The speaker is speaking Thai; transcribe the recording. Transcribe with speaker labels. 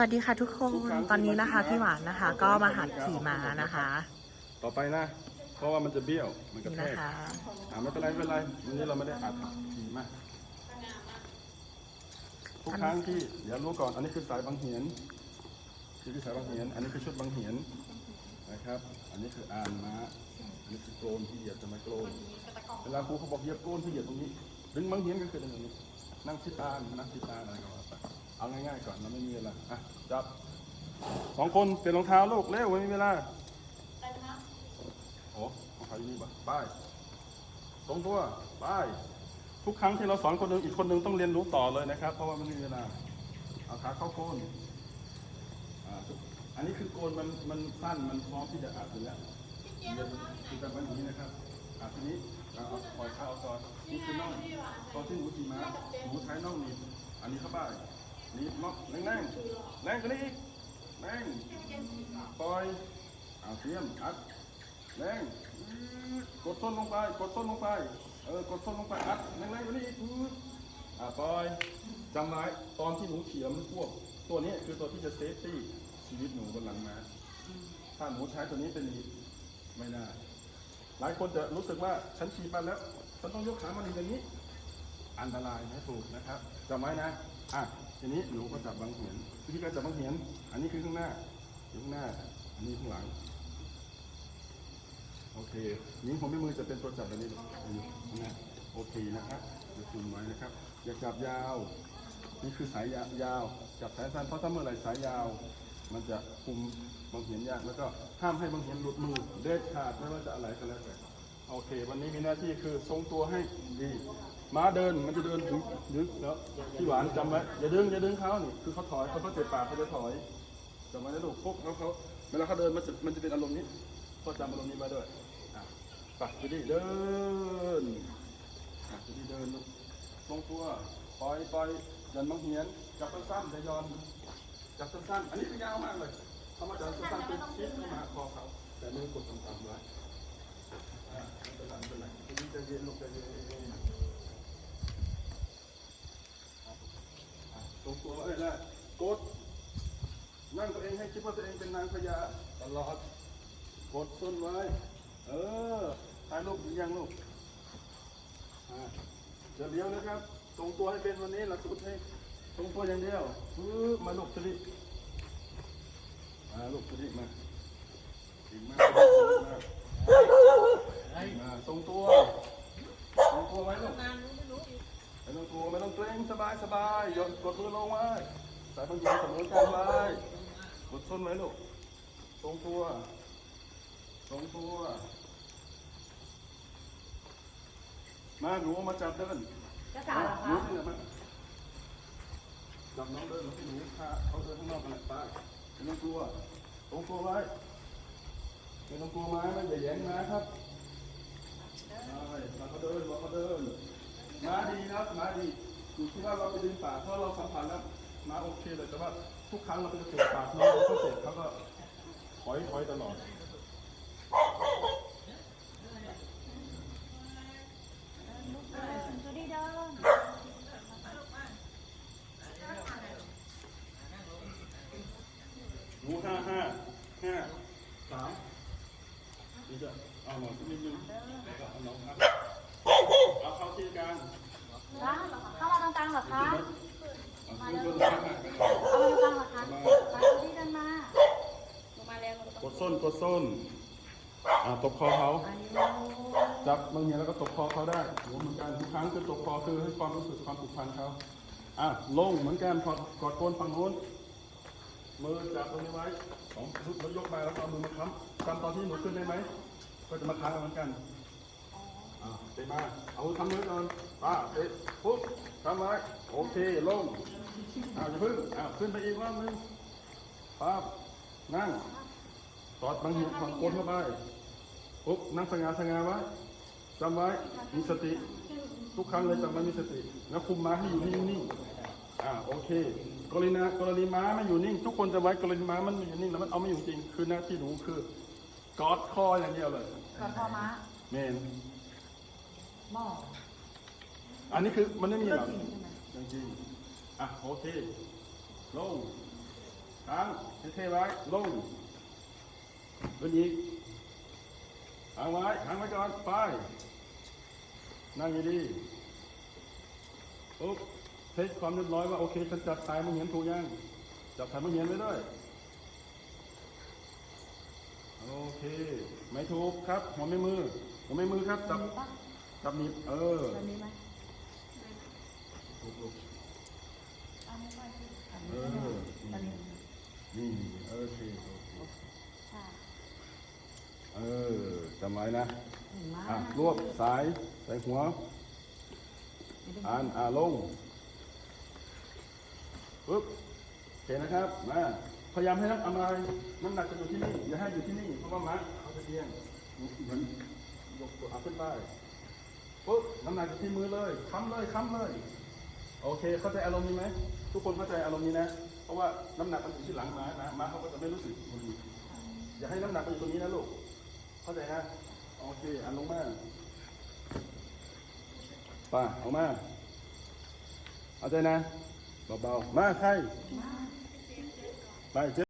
Speaker 1: สวัสดีค่ะทุกคนตอนนี้นะคะพี่หวานนะคะ ก็มาหัดขี่ม้านะคะ
Speaker 2: ต่อไปนะ เพราะว่ามันจะเบี้ยว มันกระ
Speaker 1: นี่
Speaker 2: แท
Speaker 1: นะ
Speaker 2: ก
Speaker 1: คะ
Speaker 2: อ่าไม่เป็นไรไม่เป็นไรวันนี้เราไม่ได้อัดขี่มาทุกครั้งที่เดี๋ยวรู้ก่อน อันนี้คือสายบางเหียนนี่คือสายบางเหียน อันนี้คือชุดบางเหียนนะครับ อันนี้คืออ่านม้าอันนี้คือโกลนที่เหยียบจะมาโกลนเวลาครูเขาบอกเหยียบโกลนที่เหยียบตรงนี้ ดึงบางเหียนก็คือตรงนี้ นั่งชิดตานั่งชิดตาอะไรก็ว่าไป เอาง่ายๆก่อนเราไม่มีเวลาอะจับสองคนเปลี่ยนรองเท้าลูกเร็วไม่มีเวลาโอ้ของใครนี่บ่ะป้ายตรงตัวป้ายทุกครั้งที่เราสอนคนหนึ่งอีกคนหนึ่งต้องเรียนรู้ต่อเลยนะครับ เพราะว่ามันไม่มีเวลาเอาขาเข้าโกนอ่าอันนี้คือโกนมันมันสั้นมันพร้อมที่จะอาบอยู่แล้วคือแบบนี้นะครับอาทีนี้เราเอาปล่อยเท้าซอนนี่คือน่องตอนที่หนูขี่ม้าหนูใช้น่องหนี่อันนี้เข้าไป นี่น่องแรงแรงแรงกว่านี้อีกแรงปล่อยเอาเทียมอัดแรงกดส้นลงไปกดส้นลงไปเออกดส้นลงไปอัดแรงๆกว่านี้อีกอืดอ่าปล่อยจำไว้ตอนที่หนูเขียมพวก ตัวนี้คือตัวที่จะเซฟตี้ชีวิตหนูบนหลังมาถ้าหนูใช้ตัวนี้เป็นอีกไม่ได้หลายคนจะรู้สึกว่าฉันขี่ไปแล้วฉันต้องยกขามันอย่างนี้ อันตรายนะถูกนะครับจำไว้นะอะ ทีนี้หนูก็จับบางเหียนวิธีการจับบางเหียน อันนี้คือข้างหน้าอยู่ข้างหน้า อันนี้ข้างหลัง โอเคนิ้วผมไม่มือจะเป็นตัวจับแบบนี้นะโอเคนะครับจะคุมไว้นะครับ อย่าจับยาว นี่คือสายยาวยาว จับสายสั้นเพราะถ้าเมื่อไหร่สายยาว มันจะคุมบางเหียนยากแล้วก็ห้ามให้บางเหียนหลุดมือเด็ดขาดไม่ว่าจะอะไรก็แล้วแต่โอเค วันนี้มีหน้าที่คือทรงตัวให้ดี ม้าเดินมันจะเดินถึงดึกแล้วพี่หวานจำไว้อย่าดึงอย่าดึงเขานี่คือเขาถอยเขาเขาเจ็บปากเขาจะถอยจำไว้นะลูกพวกเขาเขาเวลาเขาเดินมันจะมันจะเป็นอารมณ์นี้ก็จำอารมณ์นี้มาด้วยอะไปจะดีเดินอะจะดีเดินลูกทรงตัวปล่อยปล่อยยันมังเหียนจับสั้นๆจะยอนจับสั้นๆอันนี้คือยาวมากเลยเขามาจับสั้นๆเป็นชิดเข้ามาคอเขาแต่มือกดต่ำๆไว้อะไม่เป็นไรไม่เป็นไรทีนี้จะเย็นลูกจะเย็นอะทรงตัวเอ้ยนะกด นั่งตัวเองให้ คิดว่าตัวเองเป็นนางพญาตลอดกดต้นไว้ เออถ่ายรูปหรือยังลูกอะจะเลี้ยวนะครับตรงตัวให้เป็นวันนี้หลักสูตรให้ตรงตัวอย่างเดียวปึ๊บมาลูกสลิดมาลูกสลิดมาเก่งมามามาตรงตัวตรงตัวไว้ลูกไม่ต้องกลัวไม่ต้องเกรงสบายสบายหย่อนกดมือลงไว้สายพันธุ์เสมอกันไว้ กดส้นไว้ลูกตรงตัวสองตัว มาหนูมาจับเดิน
Speaker 3: จะกล่าวเหรอ
Speaker 2: หนู
Speaker 3: คะ
Speaker 2: นี่แหละมาจับน้องเดินแล้วให้หนูพาเขาเดินข้างนอกกันแหละป้าไม่ต้องกลัวตรงตัวไว้ไม่ต้องกลัวไม้ไม่อย่าแย้งนะครับใช่มาเขาเดินมาเขาเดินม้าดีครับม้าดีอยู่ที่ว่าเราไปดึงปากเพราะเราสัมผัสแล้วม้าโอเคเลยแต่ว่า ทุกครั้งเราไปเจ็บปากน้องเขาเจ็บเขาก็ถอยถอยตลอด
Speaker 3: จะได้เดิน
Speaker 2: หนูห้าห้าห้าสามนี่จะเอาหน่อยนิดนึงแล้วก็เอาน้องครับเอาเข้าที่กลาง
Speaker 3: คะเข้ามาตรงกลางเหรอคะ
Speaker 2: เอาขึ้นบนห้าห้า
Speaker 3: เอามาตรงกลางเหรอคะมาจะได้เดินมาลงมาแล้ว
Speaker 2: กดส้นกดส้น อ่าตบคอเขาจับบางอย่างแล้วก็ตบคอเขาได้หัวเหมือนกันทุกครั้งคือตบคอคือให้ความรู้สึกความผูกพันเขาอะลงเหมือนกันพอกอดโกนฝั่งโน้นมือจับตรงนี้ไว้สองชุดแล้วยกไปแล้วเอามือมาค้ำค้ำตอนที่หนูขึ้นได้ไหมก็จะมาค้างเหมือนกัน อ่าเตะมาเอาทำมือก่อนป้าเตะปุ๊บทำไว้โอเคลงอ่าจะพึ่งอ่าขึ้นไปอีกรอบนึงป้าบนั่งตอดบางหินของโกนเข้าไปปุ๊บนั่งสง่าสง่าไว้จำไว้มีสติ ทุกครั้งเลยจำไว้มีสติ แล้วคุมม้าให้อยู่นิ่งๆอ่าโอเค กรณีนะกรณีม้าไม่อยู่นิ่ง ทุกคนจะไว้กรณีม้ามันไม่อยู่นิ่งแล้วมันเอาไม่อยู่จริงคือหน้าที่หนูคือกอดคออย่างเดียวเลย
Speaker 3: ก่อนพอม้า
Speaker 2: เมน
Speaker 3: หม้อ
Speaker 2: อันนี้คือมันไม่มีหรอก
Speaker 3: จริงใช่ไหม
Speaker 2: จริงๆอะโอเคลงค้างเท่ๆไว้ลงขึ้นอีกค้างไว้ค้างไว้ก่อนไปนั่งดีๆปุ๊บเช็คความเรียบร้อยว่าโอเคฉันจับสายมึงเห็นถูกยังจับสายมึงเห็นไว้ด้วยโอเค ไม่ถูกครับหัวไม่มือหัวไม่มือครับจับ จับหนีบเออ
Speaker 3: แบบนี้ไหม
Speaker 2: ถูกลูก
Speaker 3: เอาไม่ค่อยที่ทำ
Speaker 2: เอ
Speaker 3: นี้
Speaker 2: อ
Speaker 3: แบบนี้
Speaker 2: นี่โอเคโอเค
Speaker 3: ค่ะ
Speaker 2: เออจำไว้นะ
Speaker 3: เห็นไหม
Speaker 2: อะรวบสายใส่หัวอ่านอ่าลงปึ๊บโอเคนะครับมาพยายามให้น้ำอะไรน้ำหนักจะอยู่ที่นี่อย่าให้อยู่ที่นี่เพราะว่ามัดเขาจะเอียงเหมือนยกตัวอัพขึ้นได้ ปึ๊บน้ำหนักอยู่ที่มือเลยค้ำเลยค้ำเลย โอเค เข้าใจอารมณ์นี้ไหมทุกคนเข้าใจอารมณ์นี้นะ เพราะว่าน้ำหนักมันอยู่ที่หลังม้านะม้าเขาก็จะไม่รู้สึกมันอย่าให้น้ำหนักมันอยู่ตรงนี้นะลูก เข้าใจนะโอเคอันลงมาป่าเอามา เอาใจนะเบาๆมาใครไปเจ๊